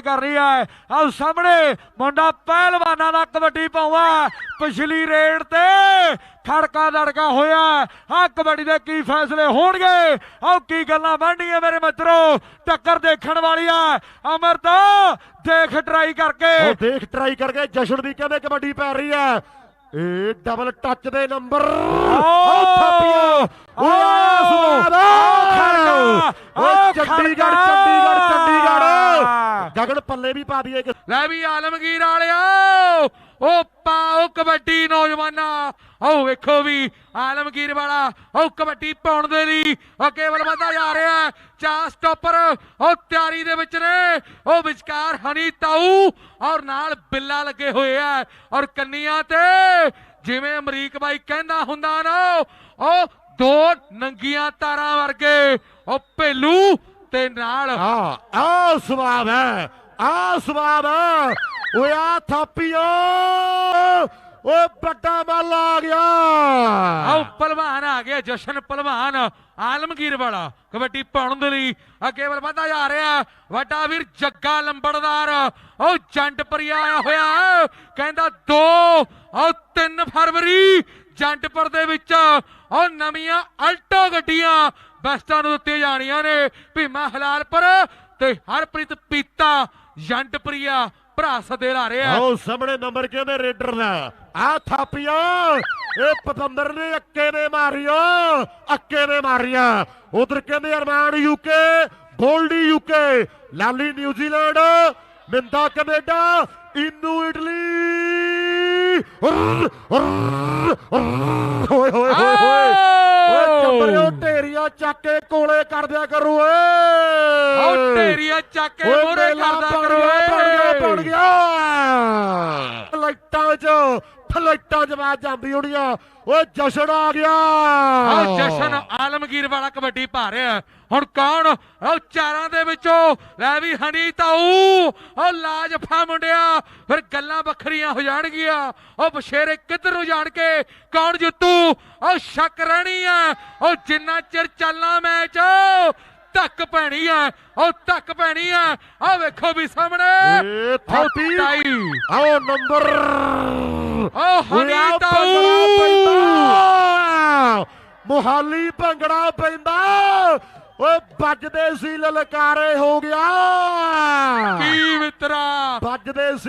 ਕਰ ਰਹੀ ਹੈ। ਆਹ ਸਾਹਮਣੇ ਮੁੰਡਾ ਪਹਿਲਵਾਨਾਂ ਦਾ ਕਬੱਡੀ ਪਾਉਂਦਾ ਪਿਛਲੀ ਰੇਡ ਤੇ ਖੜਕਾ ਦੜਕਾ ਹੋਇਆ ਆ ਕਬੱਡੀ ਦੇ ਕੀ ਫੈਸਲੇ ਹੋਣਗੇ? ਆਹ ਕੀ ਗੱਲਾਂ ਬਣਨੀਆਂ ਮੇਰੇ ਮਿੱਤਰੋ? ਟੱਕਰ ਦੇਖਣ ਵਾਲੀ ਆ ਅਮਰਤ ਦੇਖ ਟਰਾਈ ਕਰਕੇ। ਉਹ ਦੇਖ ਟਰਾਈ ਕਰਕੇ ਜਸ਼ਨ ਦੀ ਕਹਿੰਦੇ ਕਬੱਡੀ ਪੈ ਰਹੀ ਹੈ। ਇਹ ਡਬਲ ਟੱਚ ਦੇ ਨੰਬਰ ਆਹ! ਥਾਪੀਆਂ। ਓਏ ਆਇਆ ਓਏ ਆਹ ਚੰਡੀਗੜ੍ਹ ਪੱਲੇ ਵੀ ਪਾ ਦਈਏ ਲੈ ਵੀ ਆਲਮਗੀਰ ਵਾਲਿਓ ਉਹ ਪਾਓ ਕਬੱਡੀ ਨੌਜਵਾਨਾ। ਆਓ ਵੇਖੋ ਵੀ ਆਲਮਗੀਰ ਵਾਲਾ ਉਹ ਕਬੱਡੀ ਪਾਉਣ ਦੇ ਲਈ ਉਹ ਕੇਵਲ ਵਧਦਾ ਜਾ ਰਿਹਾ। ਚਾਰ ਸਟਾਪਰ ਉਹ ਤਿਆਰੀ ਦੇ ਵਿੱਚ ਨੇ। ਉਹ ਵਿਚਕਾਰ ਹਨੀ ਤਾਊ ਔਰ ਨਾਲ ਬਿੱਲਾ ਲੱਗੇ ਹੋਏ ਆ। ਔਰ ਕੰਨੀਆਂ ਤੇ ਜਿਵੇਂ ਅਮਰੀਕ ਬਾਈ ਕਹਿੰਦਾ ਹੁੰਦਾ ਨਾ ਉਹ ਦੋ ਨੰਗੀਆਂ ਤਾਰਾਂ ਵਰਗੇ ਉਹ ਭੇਲੂ ਤੇ ਨਾਲ ਆ ਆ ਸਵਾਦ ਹੈ। ਆ ਸਵਾਦ ਓਏ ਆ ਥਾਪੀਆਂ ਓਏ ਵੱਡਾ ਮੱਲ ਆ ਗਿਆ। ਆਓ, ਪਹਿਲਵਾਨ ਆ ਗਿਆ, ਜਸ਼ਨ ਪਹਿਲਵਾਨ, ਆਲਮਗੀਰ ਵਾਲਾ, ਕਬੱਡੀ ਪਾਉਣ ਦੇ ਲਈ ਅੱਗੇ ਵੱਲ ਵਧਦਾ ਜਾ ਰਿਹਾ। ਵੱਡਾ ਵੀਰ ਜੱਗਾ ਲੰਬੜਦਾਰ ਉਹ ਜੰਡਪਰੀ ਆਇਆ ਹੋਇਆ, ਕਹਿੰਦਾ 2 ਉਹ 3 ਫਰਵਰੀ, ਜੰਡਪੁਰ ਦੇ ਵਿੱਚ ਉਹ ਨਵੀਆਂ ਅਲਟੋ ਗੱਡੀਆਂ ਬਸਟਾਂ ਨੂੰ ਦਿੱਤੀਆਂ ਜਾਣੀਆਂ ਨੇ, ਭੀਮਾ ਹਲਾਲਪੁਰ ਤੇ ਹਰਪ੍ਰੀਤ ਪੀਤਾ ਜੰਡਪੁਰੀਆ ਭਰਾ ਸਦੇ ਲਾ ਰਿਹਾ ਆਓ, ਸਾਹਮਣੇ ਨੰਬਰ ਕਹਿੰਦੇ ਰੇਡਰ ਦਾ? ਆ ਥਾਪੀਆਂ। ਇਹ ਪਤੰਦਰ ਨੇ ਅੱਕੇ ਨੇ ਮਾਰੀਆਂ। ਅੱਕੇ ਨੇ ਮਾਰੀਆਂ। ਉਧਰ ਕਹਿੰਦੇ Arman UK Goldy UK Lali New Zealand Minda Canada, ਇਨੂ Italy. ਓਏ ਹੋਏ ਹੋਏ ਹੋਏ ਓਏ ਚੰਬਰਿਓ ਢੇਰੀਆਂ ਚੱਕ ਕੇ ਕੋਲੇ ਕਰ ਦਿਆ ਕਰੂ ਓਏ ਆਓ ਢੇਰੀਆਂ ਚੱਕ ਕੇ ਮੋਰੇ ਕਰਦਾ ਕਰੋ ਗਿਆ ਬਣ ਗਿਆ ਏ। ਬਣ ਗਿਆ ਫਲਾਈਟਾਂ 'ਚ ਫਲਾਈਟਾਂ 'ਚ ਜਾਂਦੀ ਹੋਣੀਆਂ ਓਏ, ਜਸ਼ਨ ਆ ਗਿਆ। ਆਓ ਜਸ਼ਨ ਆਲਮਗੀਰ ਵਾਲਾ ਕਬੱਡੀ ਪਾ ਰਿਹਾ ਹੁਣ ਕੌਣ? ਉਹ ਚਾਰਾਂ ਦੇ ਵਿੱਚੋਂ ਲੈ ਵੀ ਹਨੀ ਤਾਊ। ਉਹ ਲਾਜਫਾ ਮੁੰਡਿਆ। ਫਿਰ ਗੱਲਾਂ ਵੱਖਰੀਆਂ ਹੋ ਜਾਣਗੀਆਂ। ਉਹ ਬਸ਼ੇਰੇ ਕਿੱਧਰ ਨੂੰ ਜਾਣ ਕੇ ਕੌਣ ਜਿੱਤੂ? ਉਹ ਸ਼ੱਕ ਰਹਿਣੀ ਆ। ਉਹ ਜਿੰਨਾ ਚਿਰ ਚੱਲਣਾ ਮੈਚ ਧੱਕ ਪੈਣੀ ਆ ਉਹ ਧੱਕ ਪੈਣੀ ਆ ਆ ਵੇਖੋ ਵੀ ਸਾਹਮਣੇ। ਆਓ ਨੰਬਰ। ਉਹ ਹਨੀ ਤਾਊ ਮੁਹਾਲੀ ਭੰਗੜਾ ਪੈਂਦਾ। ਓਏ ਵੱਜਦੇ ਸੀ ਲਲਕਾਰੇ ਹੋ ਗਿਆ। ਕੀ ਮਿੱਤਰਾ। ਵੱਜਦੇ ਸੀ